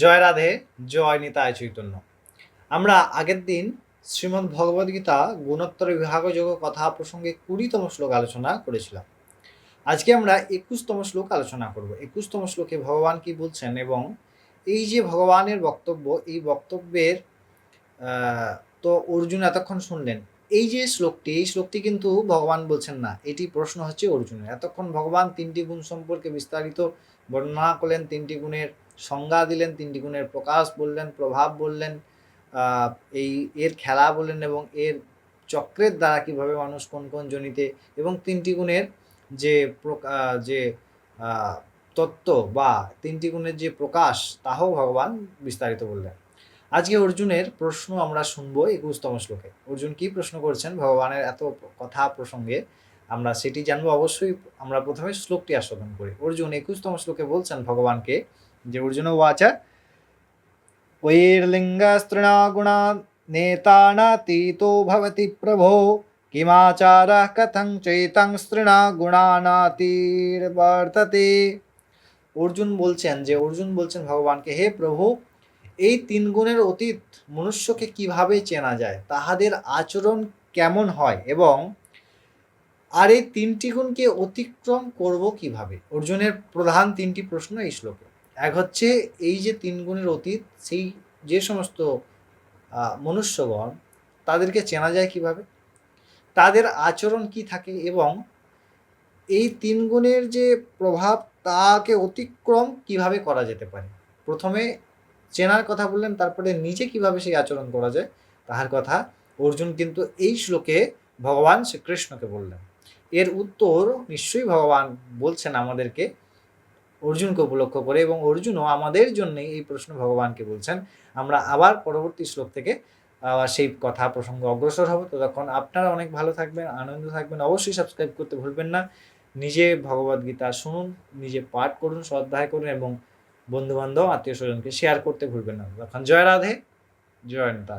জয় রাধে, জয় নিতায় চৈতন্য। আমরা আগের দিন শ্রীমদ্ ভগবদ্গীতা গুণোত্তর বিভাগ যোগ কথা প্রসঙ্গে কুড়িতম শ্লোক আলোচনা করেছিলাম। আজকে আমরা একুশতম শ্লোক আলোচনা করব। একুশতম শ্লোকে ভগবান কি বলছেন এবং এই যে ভগবানের বক্তব্য, এই বক্তব্যের তো অর্জুন এতক্ষণ শুনলেন। এই যে শ্লোকটি, এই শ্লোকটি কিন্তু ভগবান বলছেন না। এটি প্রশ্ন হচ্ছে অর্জুনের। এতক্ষণ ভগবান তিনটি গুণ সম্পর্কে বিস্তারিত বর্ণনা করলেন। তিনটি গুণের সংজ্ঞা দিলেন, তিনটি গুণের প্রকাশ বললেন, প্রভাব বললেন এই এর খেলা বললেন এবং এর চক্রের দ্বারা কীভাবে মানুষ কোন কোন জনিতে এবং তিনটি গুণের যে যে তত্ত্ব বা তিনটি গুণের যে প্রকাশ তাও ভগবান বিস্তারিত বললেন। আজকে অর্জুনের প্রশ্ন আমরা শুনব একুশতম শ্লোকে। অর্জুন কি প্রশ্ন করছেন? ভগবানের এত কথা প্রসঙ্গে আমরা সেটি জানব। অবশ্যই আমরা প্রথমে শ্লোকটি আস্বাদন করি। অর্জুন একুশতম শ্লোকে বলছেন ভগবানকে যে অর্জুন ওয়াচা वैर्लिङ्गस्तृणागुणा नेतानातीतो भवति प्रभो किमाचारः कथं चैतं স্ত্রীণাগুণানাতির্বর্ততে অর্জুন বলছেন যে অর্জুন বলছেন ভগবানকে হে প্রভু এই তিন গুণের অতীত মনুষ্যকে কিভাবে চেনা যায় তাহাদের আচরণ কেমন হয় এবং আর এই তিনটি গুণকে অতিক্রম করব কিভাবে অর্জুনের প্রধান তিনটি প্রশ্ন এই শ্লোকে এক হচ্ছে এই যে তিন গুণের অতীত, সেই যে সমস্ত মনুষ্যগণ, তাদেরকে চেনা যায় কীভাবে? তাদের আচরণ কি থাকে এবং এই তিন গুণের যে প্রভাব, তাকে অতিক্রম কীভাবে করা যেতে পারে? প্রথমে চেনার কথা বললেন, তারপরে নিজে কীভাবে সেই আচরণ করা যায়? তাহার কথা অর্জুন কিন্তু এই শ্লোকে ভগবান শ্রীকৃষ্ণকে বললেন। এর উত্তর নিশ্চয়ই ভগবান বলছেন আমাদেরকে অর্জুনকে উপলক্ষ করে এবং অর্জুনও আমাদের জন্য এই প্রশ্ন ভগবানকে বলছেন, আমরা আবার পরবর্তী শ্লোক থেকে সেই কথা প্রসঙ্গ অগ্রসর হব। ততক্ষণ আপনারা অনেক ভালো থাকবেন, আনন্দ থাকবেন, অবশ্যই সাবস্ক্রাইব করতে ভুলবেন না। নিজে ভগবদ্গীতা শুনুন, নিজে পাঠ করুন, শ্রদ্ধায় করুন এবং বন্ধু বান্ধব আত্মীয় স্বজনকে শেয়ার করতে ভুলবেন না। তখন জয় রাধে, জয় নেতা